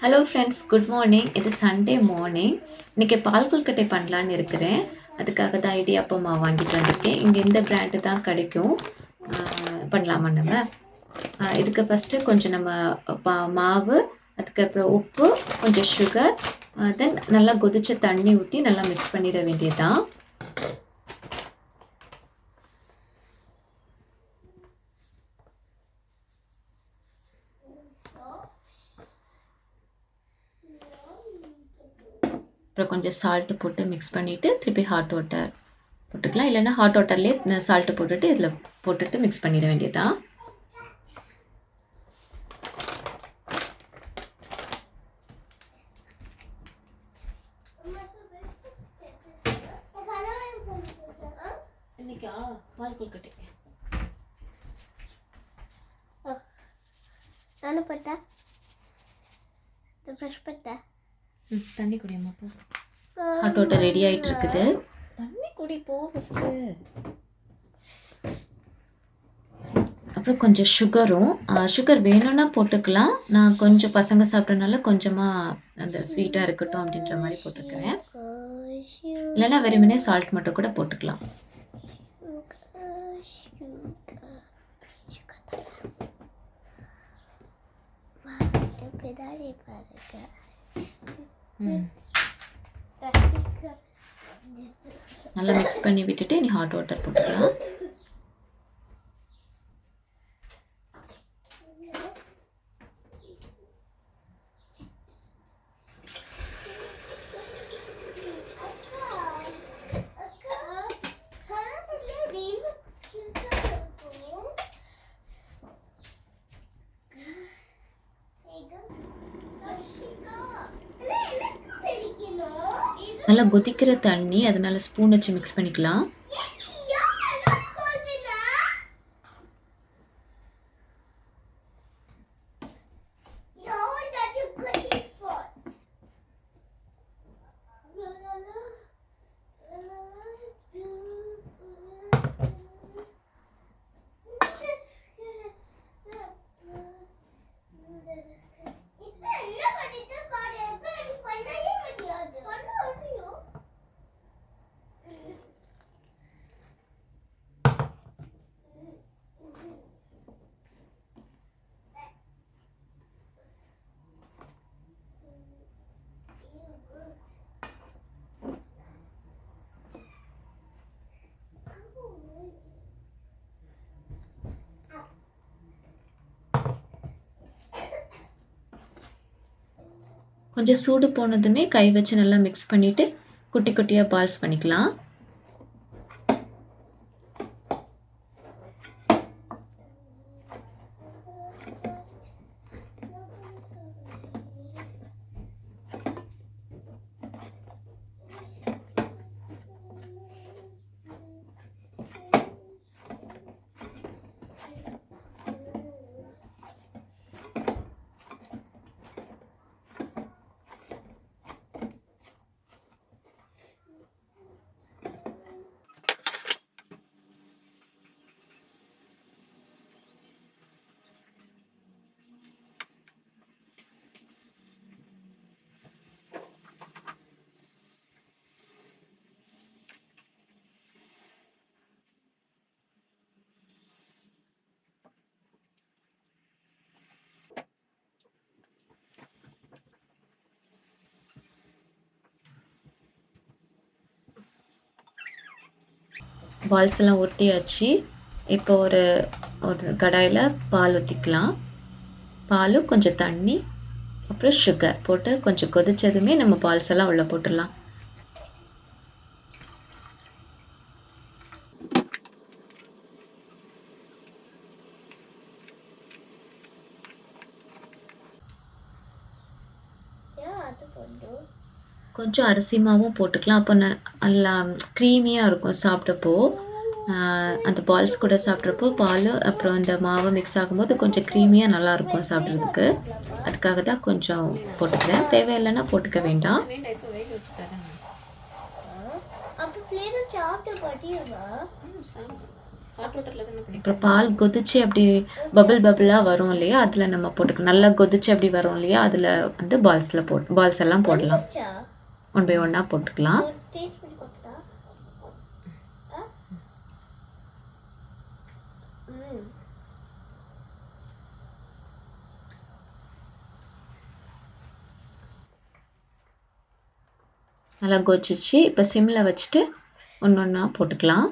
Hello friends good morning இது Sunday morning இன்றைக்கி பால் கொல்கட்டை பண்ணலான்னு இருக்கிறேன். அதுக்காக தான் இடியாப்பம் மாவு வாங்கிட்டு வந்திருக்கேன். இங்கே இந்த பிராண்டு தான் கிடைக்கும். பண்ணலாமா நம்ம? இதுக்கு ஃபஸ்ட்டு கொஞ்சம் நம்ம பா- மாவு அதுக்கப்புறம் உப்பு கொஞ்சம் சுகர் தென் நல்லா கொதிச்ச தண்ணி ஊற்றி நல்லா மிக்ஸ் பண்ணிட வேண்டியதுதான். அப்புறம் கொஞ்சம் சால்ட்டு போட்டு மிக்ஸ் பண்ணிவிட்டு திருப்பி ஹாட் வாட்டர் போட்டுக்கலாம். இல்லைன்னா ஹாட் வாட்டர்லேயே சால்ட்டு போட்டுட்டு இதில் போட்டுட்டு மிக்ஸ் பண்ணிட வேண்டியதான் நானும் பார்த்தா ப்ரெஷ் பார்த்தேன் ம் தண்ணி குடியம்மா போ. ஹாட் வாட்டர் ரெடி ஆகிட்டு இருக்குது தண்ணி குடி போ ஃபஸ்ட்டு அப்புறம் கொஞ்சம் சுகரும் சுகர் வேணும்னா போட்டுக்கலாம். நான் கொஞ்சம் பசங்க சாப்பிட்றதுனால கொஞ்சமாக அந்த ஸ்வீட்டாக இருக்கட்டும் அப்படின்ற மாதிரி போட்டிருக்கிறேன் இல்லைன்னா வெறுமனே சால்ட் மட்டும் கூட போட்டுக்கலாம். Pedale நல்லா மிக்ஸ் பண்ணி விட்டுட்டு நீ ஹாட் வாட்டர் போட்டுக்கலாம். நல்லா கொதிக்கிற தண்ணி அதனால ஸ்பூன் வச்சு மிக்ஸ் பண்ணிக்கலாம். கொஞ்சம் சூடு போனதுமே கை வச்சு நல்லா மிக்ஸ் பண்ணிட்டு குட்டி குட்டியாக பால்ஸ் பண்ணிக்கலாம். பால்ஸ் எல்லாம் உருட்டியாச்சு. இப்போ ஒரு ஒரு கடாயில் பால் ஊற்றிக்கலாம் பால் கொஞ்சம் தண்ணி அப்புறம் சுகர் போட்டு கொஞ்சம் கொதிச்சதுமே நம்ம பால்ஸ் எல்லாம் உள்ளே போட்டுடலாம். கொஞ்சம் அரிசி மாவும் போட்டுக்கலாம். அப்போ நல்லா க்ரீமியாக இருக்கும் சாப்பிட்டப்போ. அந்த பால்ஸ் கூட சாப்பிட்றப்போ பால் அப்புறம் இந்த மாவு மிக்ஸ் ஆகும்போது கொஞ்சம் க்ரீமியாக நல்லா இருக்கும் சாப்பிட்றதுக்கு. அதுக்காக தான் கொஞ்சம் போட்டுக்கிறேன். தேவையில்லைன்னா போட்டுக்க வேண்டாம். அப்புறம் பால் கொதிச்சு அப்படி பபிள் பபிளாக வரும் இல்லையா? அதில் நம்ம போட்டுக்கலாம் நல்லா கொதிச்சு அப்படி வரும் இல்லையா? அதில் வந்து பால்ஸில் போட் பால்ஸ் எல்லாம் போடலாம். ஒன் பை ஒன்னாக போட்டுக்கலாம் ஒரு டேஸ்ட் பண்ணி பார்க்கட்டா ஆ? ம் நல்லா கொதிச்சிச்சு இப்போ சிம்மில் வச்சுட்டு ஒன்று ஒன்றா போட்டுக்கலாம்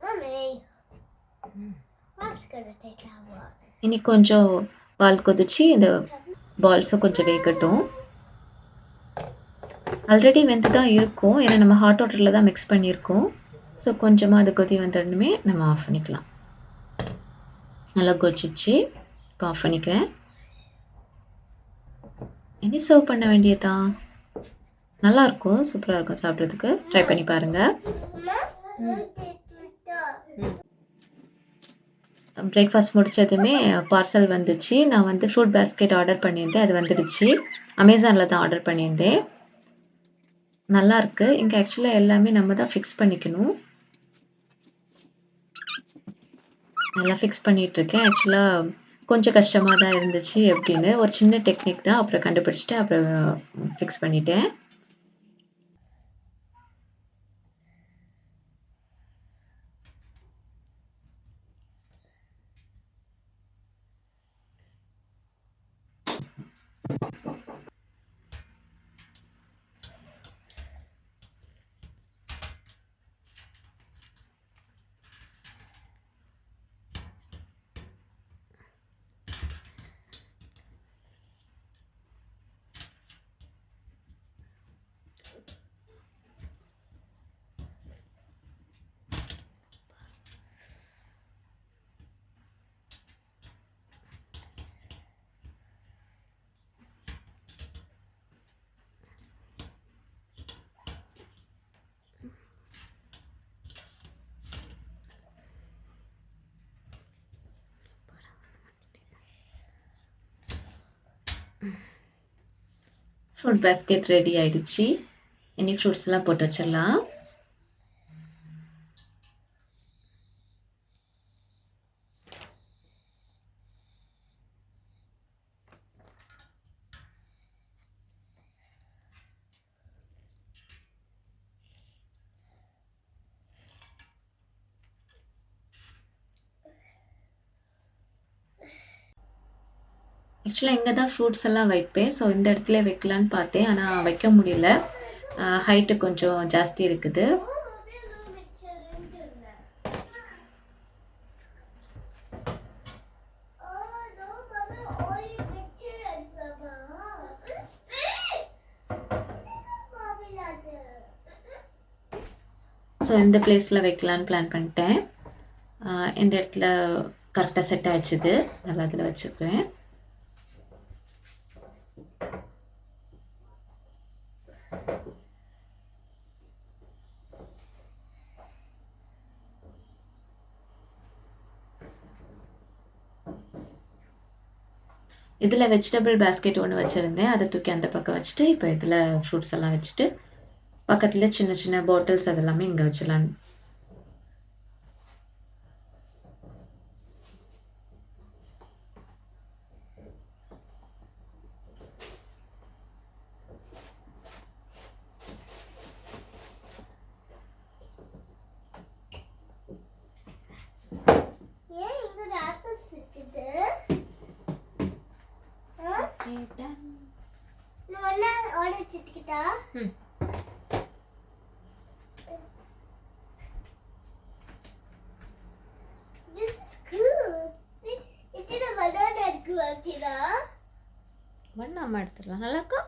Mommy. That's இனி கொஞ்சம் பால் கொதிச்சு இந்த பால்ஸும் கொஞ்சம் வேகட்டும். ஆல்ரெடி வெந்து தான் இருக்கும். ஏன்னா நம்ம ஹாட் வாட்டரில் தான் மிக்ஸ் பண்ணியிருக்கோம். ஸோ கொஞ்சமாக அது கொதி வந்தோடனே நம்ம ஆஃப் பண்ணிக்கலாம். நல்லா கொதிச்சிச்சு. இப்போ ஆஃப் பண்ணிக்கிறேன். இனி சர்வ் பண்ண வேண்டியதுதான். நல்லா இருக்கும். சூப்பராக இருக்கும் சாப்பிட்றதுக்கு. ட்ரை பண்ணி பாருங்கள் பிரேக்ஃபாஸ்ட் முடிச்சதுமே பார்சல் வந்துச்சு. நான் வந்து ஃப்ரூட் பேஸ்கெட் ஆர்டர் பண்ணியிருந்தேன். அது வந்துடுச்சு. அமேசானில் தான் ஆர்டர் பண்ணியிருந்தேன். நல்லாயிருக்கு இங்கே ஆக்சுவலாக எல்லாமே நம்ம தான் ஃபிக்ஸ் பண்ணிக்கணும். நல்லா ஃபிக்ஸ் பண்ணிகிட்ருக்கேன் இருக்கேன் ஆக்சுவலாக கொஞ்சம் கஷ்டமாக தான் இருந்துச்சு எப்படின்னு ஒரு சின்ன டெக்னிக் தான் அப்புறம் கண்டுபிடிச்சிட்டு அப்புறம் ஃபிக்ஸ் பண்ணிட்டேன். ஃப்ரூட் பேஸ்கெட் ரெடி ஆயிடுச்சு. இனி ஃப்ரூட்ஸ் எல்லாம் போட்டு வச்சிடலாம். ஆக்சுவலாக இங்கே தான் ஃப்ரூட்ஸ் எல்லாம் வைப்பேன். ஸோ இந்த இடத்துல வைக்கலான்னு பார்த்தேன். ஆனால் வைக்க முடியல. ஹைட்டு கொஞ்சம் ஜாஸ்தி இருக்குது. ஸோ இந்த பிளேஸில் வைக்கலான்னு பிளான் பண்ணிட்டேன். இந்த இடத்துல கரெக்டாக செட் ஆச்சுது நல்லா அதில் வச்சுருக்கேன். இதில் வெஜிடபிள் பேஸ்கெட் ஒன்று வச்சுருந்தேன். அதை தூக்கி அந்த பக்கம் வச்சுட்டு இப்போ இதில் ஃப்ரூட்ஸ் எல்லாம் வச்சுட்டு பக்கத்தில் சின்ன சின்ன பாட்டில்ஸ் அதெல்லாமே இங்கே வச்சிடலாம் மண்ணாம எடுத்துடலாம் நல்லா இருக்கா.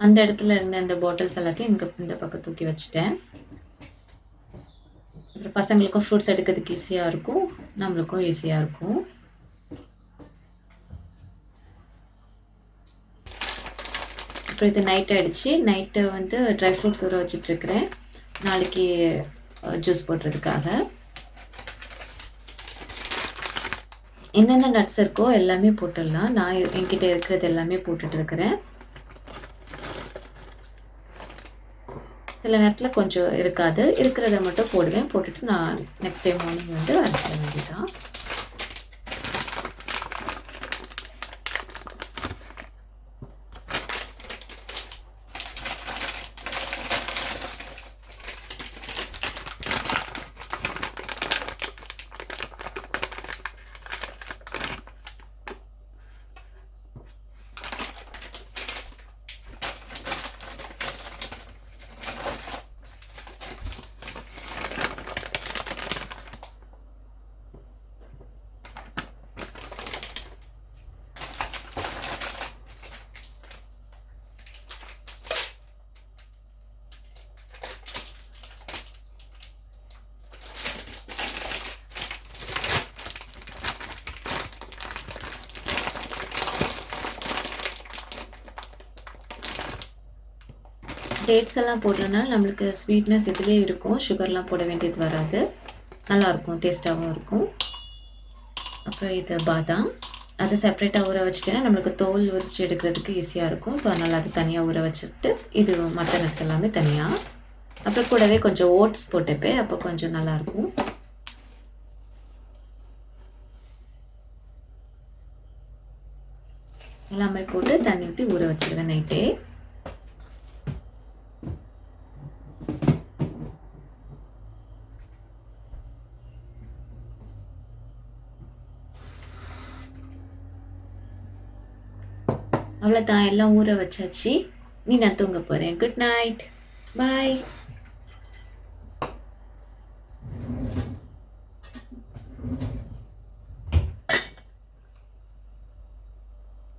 அந்த இடத்துல இருந்த இந்த பாட்டில்ஸ் எல்லாத்தையும் இந்த பக்கம் தூக்கி வச்சுட்டேன். பசங்களுக்கும் ஃப்ரூட்ஸ் எடுக்கிறதுக்கு ஈஸியாக இருக்கும். நம்மளுக்கும் ஈஸியாக இருக்கும். அப்புறம் இது நைட் ஆகிடுச்சு நைட்டு வந்து ட்ரை ஃப்ரூட்ஸ் ஊற வச்சிட்ருக்கிறேன். நாளைக்கு ஜூஸ் போடுறதுக்காக. என்னென்ன நட்ஸ் இருக்கோ எல்லாமே போட்டுடலாம். நான் என்கிட்ட இருக்கிறது எல்லாமே போட்டுட்ருக்கிறேன். சில நேரத்தில் கொஞ்சம் இருக்காது. இருக்கிறத மட்டும் போடுவேன். போட்டுட்டு நான் நெக்ஸ்ட் டே மார்னிங் வந்து அரைச்சிட வேண்டியதான் டேட்ஸ் எல்லாம் போடுறதுனால நம்மளுக்கு ஸ்வீட்னஸ் இதுலேயே இருக்கும். சுகர்லாம் போட வேண்டியது வராது. நல்லாயிருக்கும் டேஸ்ட்டாகவும் இருக்கும். அப்புறம் இது பாதாம். அது செப்பரேட்டாக ஊற வச்சுட்டேன்னா நம்மளுக்கு தோல் உரிச்சு எடுக்கிறதுக்கு ஈஸியாக இருக்கும். ஸோ அதனால் அது தனியாக ஊற வச்சுட்டு இது மற்ற நட்ஸ் எல்லாமே தனியாக அப்புறம் கூடவே கொஞ்சம் ஓட்ஸ் போட்டுப்பேன். அப்போ கொஞ்சம் நல்லாயிருக்கும். எல்லாமே போட்டு தண்ணி ஊற்றி ஊற வச்சுருவேன் நைட்டே அவ்வளோதான் எல்லாம் ஊற வச்சாச்சு. நீ நான் தூங்க போகிறேன் குட் நைட் பாய்